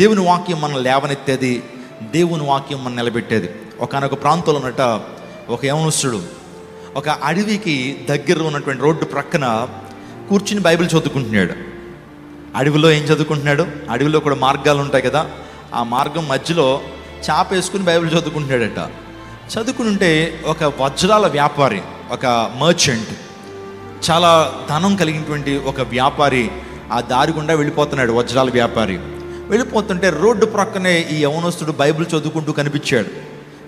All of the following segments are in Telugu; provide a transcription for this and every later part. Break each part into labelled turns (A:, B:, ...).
A: దేవుని వాక్యం మనం లేవనెత్తేది దేవుని వాక్యం మనం నిలబెట్టేది. ఒకనొక ప్రాంతంలో ఉన్నట ఒక యవనస్తుడు ఒక అడవికి దగ్గర ఉన్నటువంటి రోడ్డు ప్రక్కన కూర్చుని బైబిల్ చదువుకుంటున్నాడు. అడవిలో ఏం చదువుకుంటున్నాడు? అడవిలో కూడా మార్గాలు ఉంటాయి కదా. ఆ మార్గం మధ్యలో చాప వేసుకుని బైబిల్ చదువుకుంటున్నాడట. చదువుకుంటే ఒక వజ్రాల వ్యాపారి ఒక మర్చెంట్ చాలా ధనం కలిగినటువంటి ఒక వ్యాపారి ఆ దారి గుండా వెళ్ళిపోతున్నాడు వజ్రాల వ్యాపారి. వెళ్ళిపోతుంటే రోడ్డు ప్రక్కనే ఈ యవనస్తుడు బైబిల్ చదువుకుంటూ కనిపించాడు.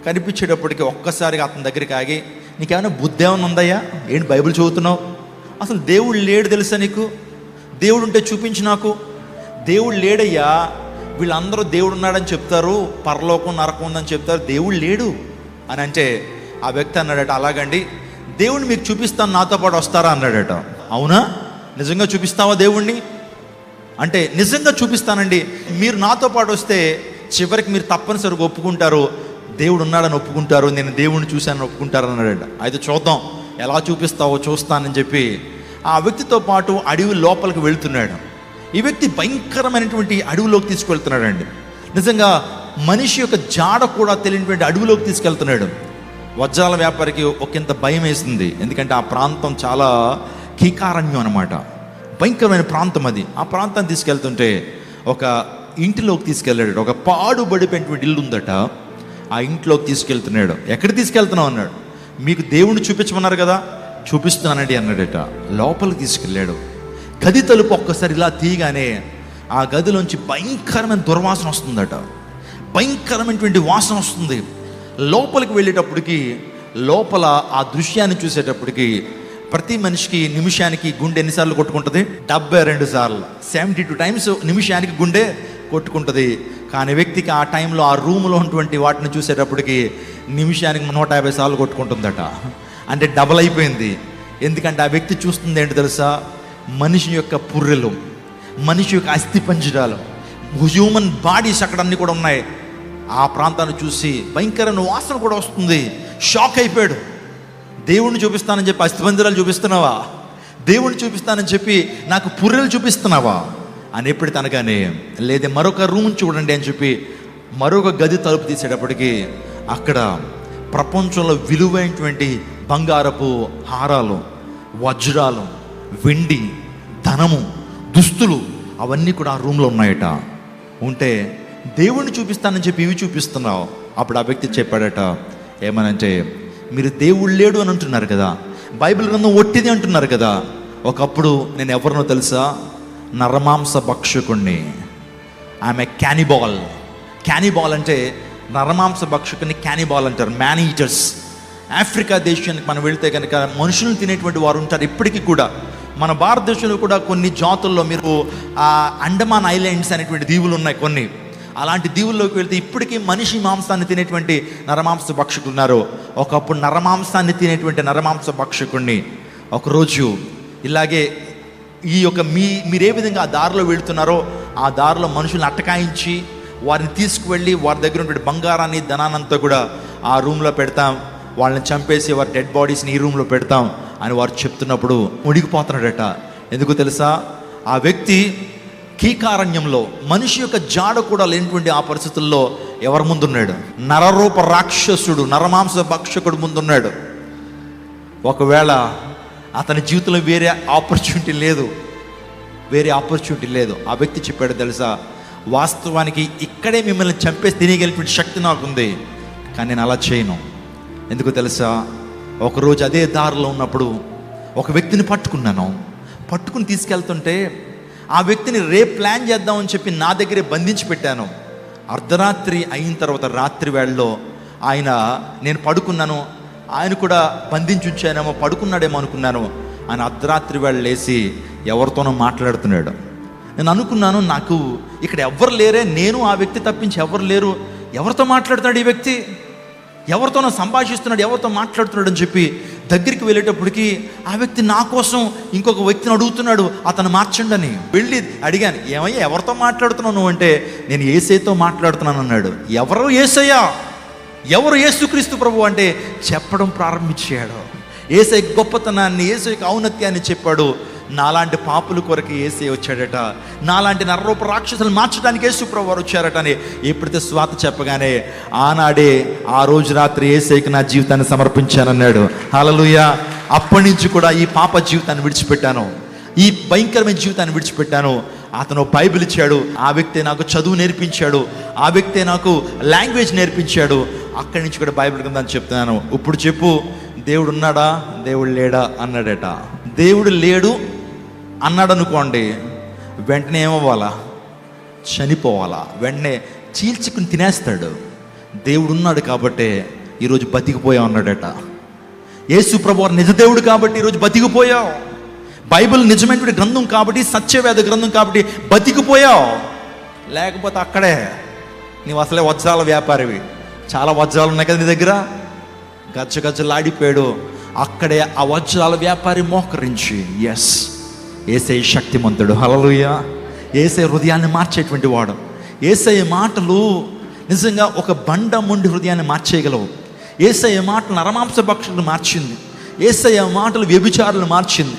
A: కనిపించేటప్పటికి ఒక్కసారిగా అతని దగ్గరికి ఆగి నీకేమైనా బుద్ధి ఏమైనా ఉందయ్యా? ఏంటి బైబిల్ చదువుతున్నావు? అసలు దేవుడు లేడు తెలుసా నీకు? దేవుడు ఉంటే చూపించు నాకు. దేవుడు లేడయ్యా. వీళ్ళందరూ దేవుడు ఉన్నాడని చెప్తారు. పరలోకం నరకం ఉందని చెప్తారు. దేవుడు లేడు. అని అంటే ఆ వ్యక్తి అన్నాడట అలాగండి. దేవుడిని మీకు చూపిస్తాను నాతో పాటు వస్తారా? అన్నాడట. అవునా? నిజంగా చూపిస్తావా దేవుణ్ణి? అంటే నిజంగా చూపిస్తానండి. మీరు నాతో పాటు వస్తే చివరికి మీరు తప్పనిసరిగా ఒప్పుకుంటారు. దేవుడు ఉన్నాడని ఒప్పుకుంటారు. నేను దేవుడిని చూశానని ఒప్పుకుంటారు అన్నాడట. అయితే చూద్దాం. ఎలా చూపిస్తావో చూస్తానని చెప్పి ఆ వ్యక్తితో పాటు అడవి లోపలికి వెళ్తున్నాడు. ఈ వ్యక్తి భయంకరమైనటువంటి అడవిలోకి తీసుకెళ్తున్నాడండి నిజంగా మనిషి యొక్క జాడ కూడా తెలియనటువంటి అడవిలోకి తీసుకెళ్తున్నాడు. వజ్రాల వ్యాపారికి ఒకంత భయం వేసింది. ఎందుకంటే ఆ ప్రాంతం చాలా కీకారణ్యం అనమాట భయంకరమైన ప్రాంతం అది. ఆ ప్రాంతాన్ని తీసుకెళ్తుంటే ఒక ఇంటిలోకి తీసుకెళ్ళాడు ఒక పాడుబడిపోయినటువంటి ఇల్లు ఉందట. ఆ ఇంట్లోకి తీసుకెళ్తున్నాడు. ఎక్కడ తీసుకెళ్తున్నావు? అన్నాడు. మీకు దేవుణ్ణి చూపించమన్నారు కదా? చూపిస్తున్నానండి అన్నాడట. లోపలికి తీసుకెళ్ళాడు. గది తలుపు ఒక్కసారి ఇలా తీయగానే ఆ గదిలోంచి భయంకరమైన దుర్వాసన వస్తుందట. భయంకరమైనటువంటి వాసన వస్తుంది. లోపలికి వెళ్ళేటప్పటికి లోపల ఆ దృశ్యాన్ని చూసేటప్పటికి ప్రతి మనిషికి నిమిషానికి గుండె ఎన్నిసార్లు కొట్టుకుంటుంది? డెబ్బై రెండు సార్లు. సెవెంటీ టూ టైమ్స్ నిమిషానికి గుండె కొట్టుకుంటుంది. కానీ వ్యక్తికి ఆ టైంలో ఆ రూమ్లో ఉన్నటువంటి వాటిని చూసేటప్పటికి నిమిషానికి నూట యాభై సార్లు కొట్టుకుంటుందట. అంటే డబల్ అయిపోయింది. ఎందుకంటే ఆ వ్యక్తి చూస్తుంది ఏంటి తెలుసా? మనిషి యొక్క పుర్రెలు మనిషి యొక్క అస్థి పంజరాలు హ్యూమన్ బాడీస్ అక్కడ అన్నీ కూడా ఉన్నాయి. ఆ ప్రాంతాన్ని చూసి భయంకరమైన వాసన కూడా వస్తుంది. షాక్ అయిపోయాడు. దేవుణ్ణి చూపిస్తానని చెప్పి అస్థిపంజరాలు చూపిస్తున్నావా? దేవుణ్ణి చూపిస్తానని చెప్పి నాకు పుర్రెలు చూపిస్తున్నావా? అని ఎప్పుడు తనగానే లేదా మరొక రూమ్ చూడండి అని చెప్పి మరొక గది తలుపు తీసేటప్పటికి అక్కడ ప్రపంచంలో విలువైనటువంటి బంగారపు హారాలు వజ్రాలు వెండి ధనము దుస్తులు అవన్నీ కూడా ఆ రూమ్లో ఉన్నాయట. ఉంటే దేవుణ్ణి చూపిస్తానని చెప్పి ఇవి చూపిస్తున్నావు? అప్పుడు ఆ వ్యక్తి చెప్పాడట ఏమనంటే మీరు దేవుడు లేడు అని అంటున్నారు కదా. బైబిల్ గ్రంథం ఒట్టిది అంటున్నారు కదా. ఒకప్పుడు నేను ఎవరినో తెలుసా? నరమాంస భక్షకుణ్ణి. ఆమె క్యానిబాల్. క్యానిబాల్ అంటే నరమాంస భక్షకుని క్యానిబాల్ అంటారు మ్యాన్ ఈటర్స్ ఆఫ్రికా దేశానికి మనం వెళ్తే కనుక మనుషులను తినేటువంటి వారు ఉంటారు ఇప్పటికీ కూడా. మన భారతదేశంలో కూడా కొన్ని జాతుల్లో మీరు ఆ అండమాన్ ఐలాండ్స్ అనేటువంటి దీవులు ఉన్నాయి కొన్ని. అలాంటి దీవుల్లోకి వెళ్తే ఇప్పటికీ మనిషి మాంసాన్ని తినేటువంటి నరమాంస భక్షకులు ఉన్నారు ఒకప్పుడు నరమాంసాన్ని తినేటువంటి నరమాంస భక్షకుణ్ణి. ఒకరోజు ఇలాగే ఈ యొక్క మీ మీరు ఏ విధంగా ఆ దారిలో వెళుతున్నారో ఆ దారిలో మనుషుల్ని అట్టకాయించి వారిని తీసుకువెళ్ళి వారి దగ్గర ఉన్నటువంటి బంగారాన్ని ధనానంతా కూడా ఆ రూమ్లో పెడతాం. వాళ్ళని చంపేసి వారి డెడ్ బాడీస్ని ఈ రూమ్లో పెడతాం అని వారు చెప్తున్నప్పుడు ముడిగిపోతున్నాడట ఎందుకు తెలుసా? ఆ వ్యక్తి కీకారణ్యంలో మనిషి యొక్క జాడ కూడా లేనటువంటి ఆ పరిస్థితుల్లో ఎవరి ముందున్నాడు? నరరూప రాక్షసుడు నరమాంస భక్షకుడు ముందున్నాడు. ఒకవేళ అతని జీవితంలో వేరే ఆపర్చునిటీ లేదు వేరే ఆపర్చునిటీ లేదు. ఆ వ్యక్తి చెప్పాడు తెలుసా వాస్తవానికి ఇక్కడే మిమ్మల్ని చంపేసి తినేయగలిగిన శక్తి నాకుంది కానీ నేను అలా చేయను. ఎందుకు తెలుసా ఒకరోజు అదే దారిలో ఉన్నప్పుడు ఒక వ్యక్తిని పట్టుకున్నాను. పట్టుకుని తీసుకెళ్తుంటే ఆ వ్యక్తిని రేపు ప్లాన్ చేద్దామని చెప్పి నా దగ్గరే బంధించి పెట్టాను. అర్ధరాత్రి అయిన తర్వాత రాత్రి వేళలో ఆయన నేను పడుకున్నాను. ఆయన కూడా బంధించి ఉంచానేమో పడుకున్నాడేమో అనుకున్నాను. ఆయన అర్ధరాత్రి వేళ లేచి ఎవరితోనో మాట్లాడుతున్నాడు. నేను అనుకున్నాను నాకు ఇక్కడ ఎవ్వరు లేరే నేను ఆ వ్యక్తి తప్పించి ఎవరు లేరు. ఎవరితో మాట్లాడుతున్నాడు ఈ వ్యక్తి? ఎవరితోనో సంభాషిస్తున్నాడు ఎవరితో మాట్లాడుతున్నాడు అని చెప్పి దగ్గరికి వెళ్ళేటప్పటికి ఆ వ్యక్తి నా కోసం ఇంకొక వ్యక్తిని అడుగుతున్నాడు అతను మార్చండి అని వెళ్ళి అడిగాను ఏమయ్యా ఎవరితో మాట్లాడుతున్నావు నువ్వు? అంటే నేను ఏసైతో మాట్లాడుతున్నాను అన్నాడు. ఎవరు ఏసయ్యా? ఎవరు ఏసుక్రీస్తు ప్రభు అంటే చెప్పడం ప్రారంభించాడు. ఏసై గొప్పతనాన్ని ఏసైకి ఔన్నత్యాన్ని చెప్పాడు. నాలాంటి పాపుల కొరకు ఏసే వచ్చాడట. నాలాంటి నరరూప రాక్షసులు మార్చడానికి యేసుప్రభు వారు వచ్చారట అని ఎప్పుడైతే స్వాత చెప్పగానే ఆనాడే ఆ రోజు రాత్రి ఏసైకి నా జీవితాన్ని సమర్పించానన్నాడు. హల్లెలూయ. అప్పటి నుంచి కూడా ఈ పాప జీవితాన్ని విడిచిపెట్టాను. ఈ భయంకరమైన జీవితాన్ని విడిచిపెట్టాను. అతను బైబిల్ ఇచ్చాడు. ఆ వ్యక్తి నాకు చదువు నేర్పించాడు. ఆ వ్యక్తి నాకు లాంగ్వేజ్ నేర్పించాడు. అక్కడి నుంచి కూడా బైబిల్ కింద చెప్తున్నాను. ఇప్పుడు చెప్పు దేవుడు ఉన్నాడా? దేవుడు లేడా? అన్నాడట. దేవుడు లేడు అన్నాడు అనుకోండి వెంటనే ఏమవ్వాలా? చనిపోవాలా? వెంటనే చీల్చుకుని తినేస్తాడు. దేవుడు ఉన్నాడు కాబట్టే ఈరోజు బతికిపోయావు అన్నాడట. యేసు ప్రభు నిజదేవుడు నిజ దేవుడు కాబట్టి ఈరోజు బతికిపోయావు. బైబిల్ నిజమైనటువంటి గ్రంథం కాబట్టి సత్యవేద గ్రంథం కాబట్టి బతికిపోయావు. లేకపోతే అక్కడే నీవు అసలే వజ్రాల వ్యాపారివి. చాలా వజ్రాలు ఉన్నాయి కదా నీ దగ్గర? గజ్జ గజ్జలాడిపోయాడు. అక్కడే ఆ వజ్రాల వ్యాపారి మోకరించి ఎస్ ఏసై శక్తిమంతుడు. హలలుయ ఏసై హృదయాన్ని మార్చేటువంటి వాడు. ఏసై మాటలు నిజంగా ఒక బండ ముండి హృదయాన్ని మార్చేయగలవు. ఏసఐ మాటలు నరమాంస పక్షులను మార్చింది. ఏసఐ మాటలు వ్యభిచారులు మార్చింది.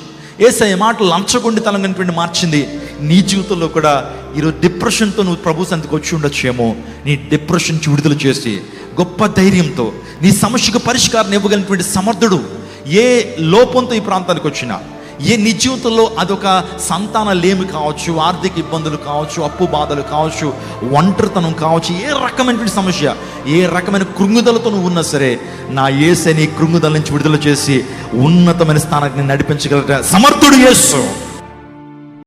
A: ఏసఐ మాటలు లంచగొండితనమైనటువంటి మార్చింది. నీ జీవితంలో కూడా ఈరోజు డిప్రెషన్తో నువ్వు ప్రభు సంతకు వచ్చి ఉండొచ్చేమో. నీ డిప్రెషన్ విడుదల చేసి గొప్ప ధైర్యంతో నీ సమస్యకు పరిష్కారం ఇవ్వగలిగినటువంటి సమర్థుడు ఏ లోపంతో ఈ ప్రాంతానికి వచ్చినా ఏ నీ జీవితంలో అదొక సంతాన లేమి కావచ్చు ఆర్థిక ఇబ్బందులు కావచ్చు అప్పు బాధలు కావచ్చు ఒంటరితనం కావచ్చు ఏ రకమైనటువంటి సమస్య ఏ రకమైన కృంగుదలతో నువ్వు ఉన్నా సరే నా ఏసే నీ కృంగుదల నుంచి విడుదల చేసి ఉన్నతమైన స్థానానికి నడిపించగల నడిపించగలట సమర్థుడు యేసు.